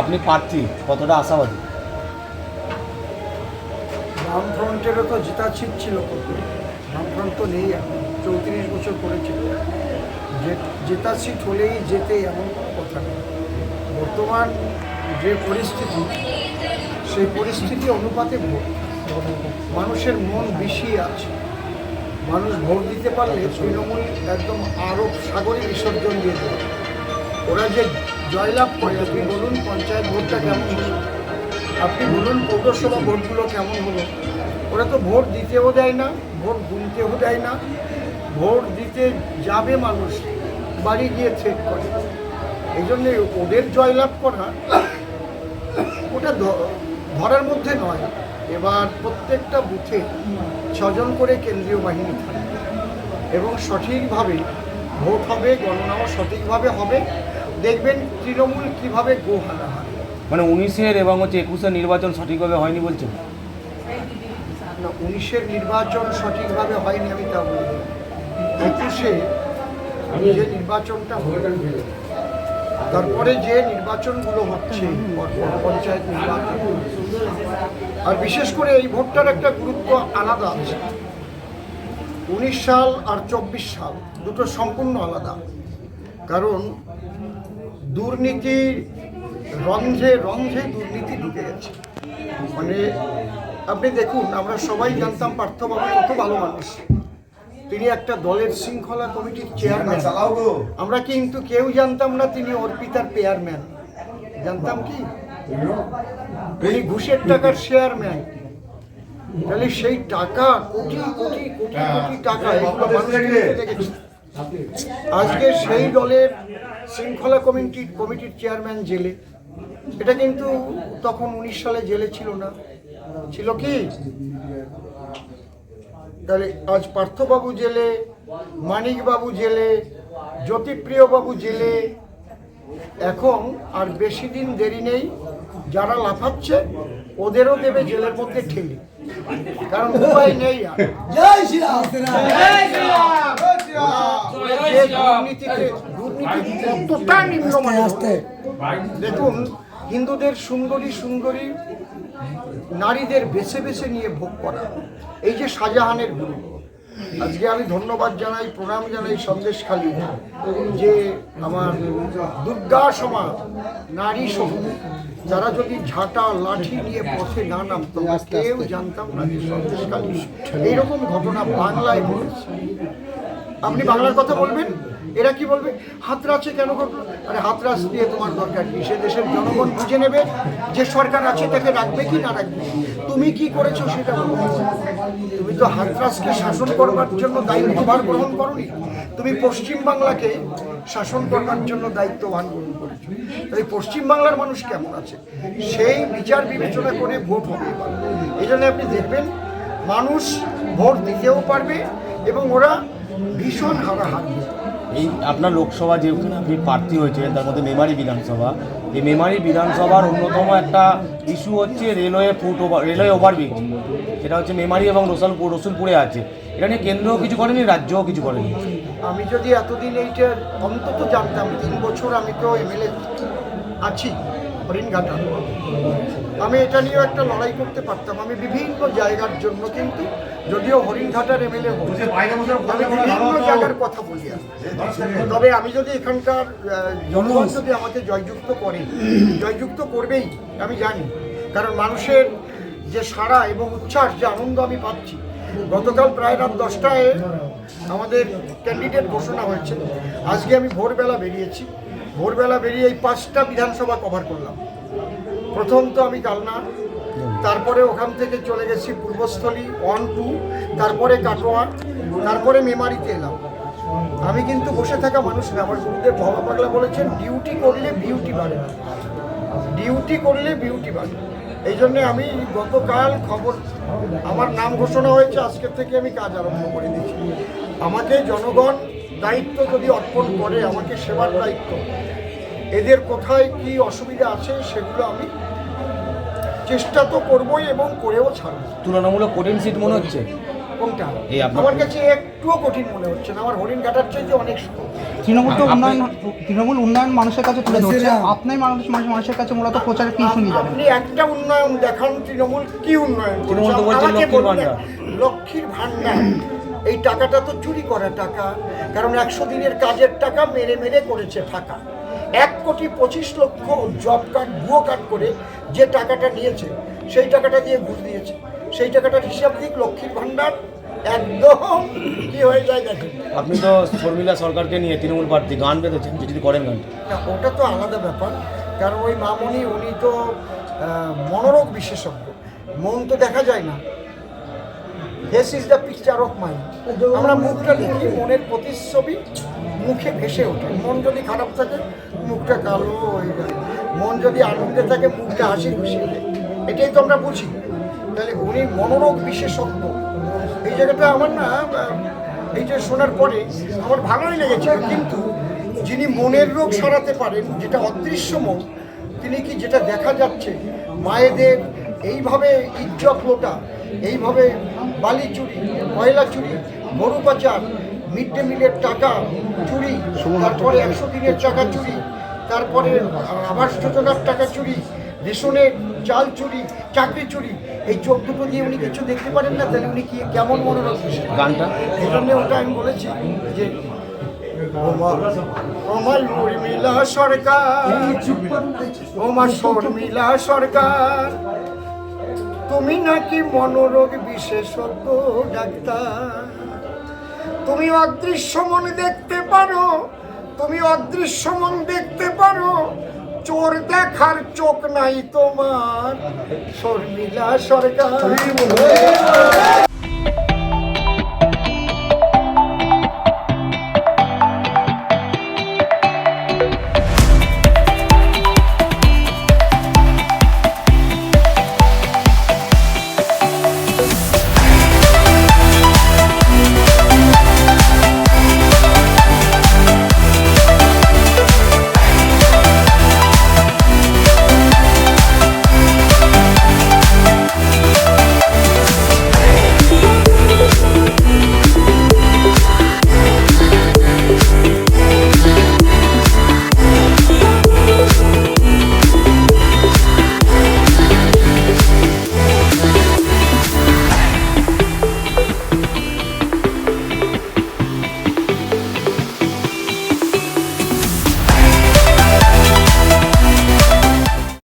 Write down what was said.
আপনি প্রার্থী, কতটা আশাবাদী? বামফ্রন্টেরও তো জেতা ছিট ছিল বামফ্রন্ট তো নেই এখন, চৌত্রিশ বছর যে জেতা সিট হলেই যেতে এমন কথা বর্তমান যে পরিস্থিতি, সেই পরিস্থিতি অনুপাতে মানুষের মন বেশি আছে। মানুষ ভোট দিতে পারলে তৃণমূল একদম আরব সাগরে বিসর্জন দিয়ে দেবে। ওরা যে জয়লাভ করে, আপনি বলুন পঞ্চায়েত ভোটটা কেমন হলো? আপনি বলুন পৌরসভা ভোটগুলো কেমন হলো? ওরা তো ভোট দিতেও দেয় না, ভোট গুনতেও দেয় না। ভোট দিতে যাবে মানুষ, বাড়ি গিয়ে চেক করে। এই জন্যে ওদের জয়লাভ করা, ওটা ধরার মধ্যে নয়। এবার প্রত্যেকটা বুথে ছজন করে কেন্দ্রীয় বাহিনী থাকবে। এবং সঠিকভাবে ভোট হবে, গণনাও সঠিকভাবে হবে। দেখবেন তৃণমূল কীভাবে গোহারা হয়। মানে উনিশের এবং হচ্ছে একুশের নির্বাচন সঠিকভাবে হয়নি বলছেন? না উনিশের নির্বাচন সঠিকভাবে হয়নি আমি তা বলি একুশে যে নির্বাচনটা হলো তারপরে যে নির্বাচনগুলো হচ্ছে পঞ্চায়েত নির্বাচন। আর বিশেষ করে এই ভোটটার একটা গুরুত্ব আলাদা আছে। উনিশ সাল আর চব্বিশ সাল দুটো সম্পূর্ণ আলাদা। কারণ দুর্নীতির রন্ধ্রে রন্ধ্রে দুর্নীতি ঢুকে গেছে। মানে আপনি দেখুন আমরা সবাই জানতাম পার্থবাবু কত ভালো মানুষ। তিনি একটা দলের শৃঙ্খলা কমিটির চেয়ারম্যান আমরা কিন্তু কেউ জানতাম না তিনি অর্পিতার পেয়ারম্যান জানতাম কি? উনি ঘুষের টাকার শেয়ারম্যান তাহলে সেই টাকা কোটি কোটি কোটি কোটি টাকা এগুলো মানুষ আজকে সেই দলের শৃঙ্খলা কমিটি কমিটির চেয়ারম্যান জেলে। এটা কিন্তু তখন উনিশ সালে জেলে ছিল না। ছিল কি? তাহলে আজ পার্থবাবু জেলে মানিকবাবু জেলে জ্যোতিপ্রিয়বাবু জেলে। এখন আর বেশি দিন দেরি নেই। যারা লাফাচ্ছে ওদেরও দেবে জেলের মধ্যে ঠেলে। কারণ উপায় নেই আর। যে দুর্নীতিতে দুর্নীতি কতটা নিম্নমানের দেখুন হিন্দুদের সুন্দরী সুন্দরী নারীদের বেছে বেছে নিয়ে ভোগ করা। এই যে শাহজাহানের গুরু। আজকে আমি ধন্যবাদ জানাই প্রণাম জানাই সন্দেশ খালি যে আমার দুর্গা সমাজ নারী সহ যারা যদি ঝাঁটা লাঠি নিয়ে পথে না নামতো কেউ জানতাম না যে সন্দেশ খালি। এইরকম ঘটনা বাংলায় ঘটেছে। আপনি বাংলার কথা বলবেন? এরা কি বলবে? হাতরাছে কেন ঘটলো আরে হাতরাস দিয়ে তোমার দরকার কি? সে দেশের জনগণ বুঝে নেবে যে সরকার আছে, তাকে রাখবে কি না রাখবে? তুমি কি করেছ সেটা তুমি তো হাতরাসকে শাসন করবার জন্য দায়িত্বভার গ্রহণ করনি। তুমি পশ্চিম বাংলাকে শাসন করবার জন্য দায়িত্বভান গ্রহণ করেছ। তাই পশ্চিম বাংলার মানুষ কেমন আছে? সেই বিচার বিবেচনা করে ভোট হবে। এই জন্য আপনি দেখবেন, মানুষ ভোট দিতেও পারবে এবং ওরা ভীষণ হারাহারি এই আপনার লোকসভা যেখানে আপনি প্রার্থী হয়েছেন তার মধ্যে মেমারি বিধানসভা। এই মেমারি বিধানসভার অন্যতম একটা ইস্যু হচ্ছে railway foot over railway overbridge সেটা হচ্ছে মেমারি এবং রসুলপুর রসুলপুরে আছে। এটা নিয়ে কেন্দ্রও কিছু করেনি রাজ্যও কিছু করেনি। আমি যদি এতদিন এইটা অন্তত জানতাম তিন বছর আমি তো এমএলএ আছি হরিণঘাটা আমি এটা নিয়েও একটা লড়াই করতে পারতাম। আমি বিভিন্ন জায়গার জন্য কিন্তু যদিও হরিণঘাটার এমএলএ আমি বিভিন্ন জায়গার কথা বলি তবে আমি যদি এখানকার জনগণ যদি আমাকে জয়যুক্ত করে, জয়যুক্ত করবেই, আমি জানি। কারণ মানুষের যে সাড়া এবং উচ্ছ্বাস, যে আনন্দ আমি পাচ্ছি। গতকাল প্রায় রাত দশটায় আমাদের ক্যান্ডিডেট ঘোষণা হয়েছে। আজকে আমি ভোরবেলা বেরিয়েছি। ভোরবেলা বেরিয়ে এই পাঁচটা বিধানসভা কভার করলাম। প্রথম তো আমি কালনা তারপরে ওখান থেকে চলে গেছি পূর্বস্থলী, ওয়ান, টু, তারপরে কাটোয়া, তারপরে মেমারিতে এলাম। আমি কিন্তু বসে থাকা মানুষ না, আমার গুরুদেব ভবা পাগলা বলেছেন ডিউটি করলে বিউটি বাড়ে ডিউটি করলে বিউটি বাড়ে এই জন্যে আমি গতকাল খবর, আমার নাম ঘোষণা হয়েছে আজকের থেকে আমি কাজ আরম্ভ করে দিয়েছি। আমাকে জনগণ দায়িত্ব যদি অর্পণ করে, আমাকে সেবার দায়িত্ব, এদের কোথায় কি অসুবিধা আছে সেগুলো আমি চেষ্টা তো করবই এবং করেও ছাড়ব। তুলনামূলক কঠিন সিট মনে হচ্ছে? কোনটা? এই আপনার- আমার কাছে একটুও কঠিন মনে হচ্ছে না আমার হরিণ কাটার চাইতে অনেক সহজ। তৃণমূল তো উন্নয়ন তৃণমূল উন্নয়ন মানুষের কাছে তুলে ধরছে। আপনি মানুষ মানুষ- মানুষের কাছে মূলত প্রচারে কি শুনি যাবেন? আপনি একটা উন্নয়ন দেখান তৃণমূল কি উন্নয়ন করেছে? তৃণমূল তো বলছে আমাকে লক্ষ্মীর বলুন ভাণ্ডার। না, লক্ষ্মীর ভান্ডার এই টাকাটা তো চুরি করা টাকা কারণ একশো দিনের কাজের টাকা মেরে মেরে করেছে টাকা এক কোটি পঁচিশ লক্ষ জব কার্ড ভুয়ো কার্ড করে যে টাকাটা নিয়েছে সেই টাকাটা দিয়ে ঘুষ দিয়েছে। সেই টাকাটার হিসাব দিক লক্ষ্মীর ভান্ডার একদম কি হয়ে যায় দেখেন। আপনি তো শর্মিলা সরকারকে নিয়ে তৃণমূল প্রার্থী গান বেঁধেছেন যদি করেন গানটা। না ওটা তো আলাদা ব্যাপার কারণ ওই মামনি উনি তো মনোরোগ বিশেষজ্ঞ। মন তো দেখা যায় না। This is the picture of mind আমরা মুখটা দেখি, মনের প্রতিচ্ছবি মুখে ভেসে ওঠে। মন যদি খারাপ থাকে, মুখটা কালো হয়ে যায়। মন যদি আনন্দে থাকে, মুখটা হাসি খুশি। এটাই তো আমরা বুঝি। তাহলে উনি মনোরোগ বিশেষজ্ঞ। এই জায়গাটা আমার না, এই যে শোনার পরে আমার ভালোই লেগেছে। কিন্তু যিনি মনের রোগ সারাতে পারেন, যেটা অদৃশ্য মন, তিনি কি যেটা দেখা যাচ্ছে, মায়েদের এইভাবে ইজ্জত এইভাবে বালি চুরি কয়লা চুরি গরু পাচার মিড ডে মিলের টাকা চুরি তারপরে একশো দিনের টাকা চুরি তারপরে আবাস যোজনার টাকা চুরি রেশনের চাল চুরি চাকরি চুরি এই চোখ দুটো দিয়ে উনি কিছু দেখতে পারেন না? তাহলে উনি কি কেমন মনোরোগ গানটা? এই জন্য ওটা আমি বলেছি যে উর্মিলা সরকার শর্মিলা সরকার তুমি নাকি মনোরোগ বিশেষজ্ঞ ডাক্তার? তুমি অদৃশ্য মন দেখতে পারো, তুমি অদৃশ্য মন দেখতে পারো, চোর দেখার চোখ নাই তোমার, শর্মিলা সরকার।